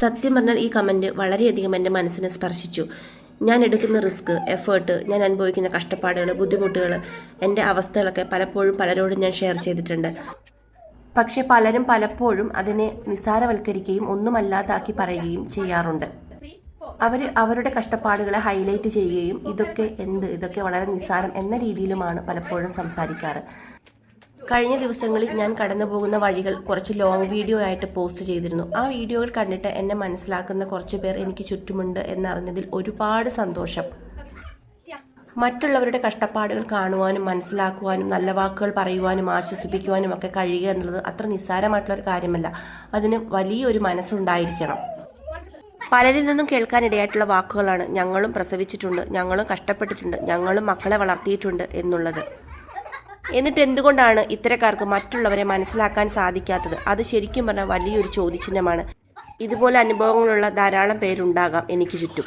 സത്യം പറഞ്ഞാൽ ഈ കമന്റ് വളരെയധികം എന്റെ മനസ്സിനെ സ്പർശിച്ചു. ഞാൻ എടുക്കുന്ന റിസ്ക് എഫേർട്ട് ഞാൻ അനുഭവിക്കുന്ന കഷ്ടപ്പാടുകൾ ബുദ്ധിമുട്ടുകൾ എന്റെ അവസ്ഥകളൊക്കെ പലപ്പോഴും പലരോടും ഞാൻ ഷെയർ ചെയ്തിട്ടുണ്ട്. പക്ഷേ പലരും പലപ്പോഴും അതിനെ നിസ്സാരവൽക്കരിക്കുകയും ഒന്നുമല്ലാതാക്കി പറയുകയും ചെയ്യാറുണ്ട്. അവർ അവരുടെ കഷ്ടപ്പാടുകളെ ഹൈലൈറ്റ് ചെയ്യുകയും ഇതൊക്കെ എന്ത് ഇതൊക്കെ വളരെ നിസ്സാരം എന്ന രീതിയിലുമാണ് പലപ്പോഴും സംസാരിക്കാറ്. കഴിഞ്ഞ ദിവസങ്ങളിൽ ഞാൻ കടന്നു പോകുന്ന വഴികൾ കുറച്ച് ലോങ് വീഡിയോ ആയിട്ട് പോസ്റ്റ് ചെയ്തിരുന്നു. ആ വീഡിയോകൾ കണ്ടിട്ട് എന്നെ മനസ്സിലാക്കുന്ന കുറച്ച് പേർ എനിക്ക് ചുറ്റുമുണ്ട് എന്നറിഞ്ഞതിൽ ഒരുപാട് സന്തോഷം. മറ്റുള്ളവരുടെ കഷ്ടപ്പാടുകൾ കാണുവാനും മനസ്സിലാക്കുവാനും നല്ല വാക്കുകൾ പറയുവാനും ആശ്വസിപ്പിക്കുവാനും ഒക്കെ കഴിയുക എന്നുള്ളത് അത്ര നിസ്സാരമായിട്ടുള്ള ഒരു കാര്യമല്ല. അതിന് വലിയൊരു മനസ്സുണ്ടായിരിക്കണം. പലരിൽ നിന്നും കേൾക്കാനിടയായിട്ടുള്ള വാക്കുകളാണ് ഞങ്ങളും പ്രസവിച്ചിട്ടുണ്ട് ഞങ്ങളും കഷ്ടപ്പെട്ടിട്ടുണ്ട് ഞങ്ങളും മക്കളെ വളർത്തിയിട്ടുണ്ട് എന്നുള്ളത്. എന്നിട്ട് എന്തുകൊണ്ടാണ് ഇത്തരക്കാർക്ക് മറ്റുള്ളവരെ മനസ്സിലാക്കാൻ സാധിക്കാത്തത്? അത് ശരിക്കും പറഞ്ഞാൽ വലിയൊരു ചോദ്യചിഹ്നമാണ്. ഇതുപോലെ അനുഭവങ്ങളുള്ള ധാരാളം പേരുണ്ടാകാം എനിക്ക് ചുറ്റും.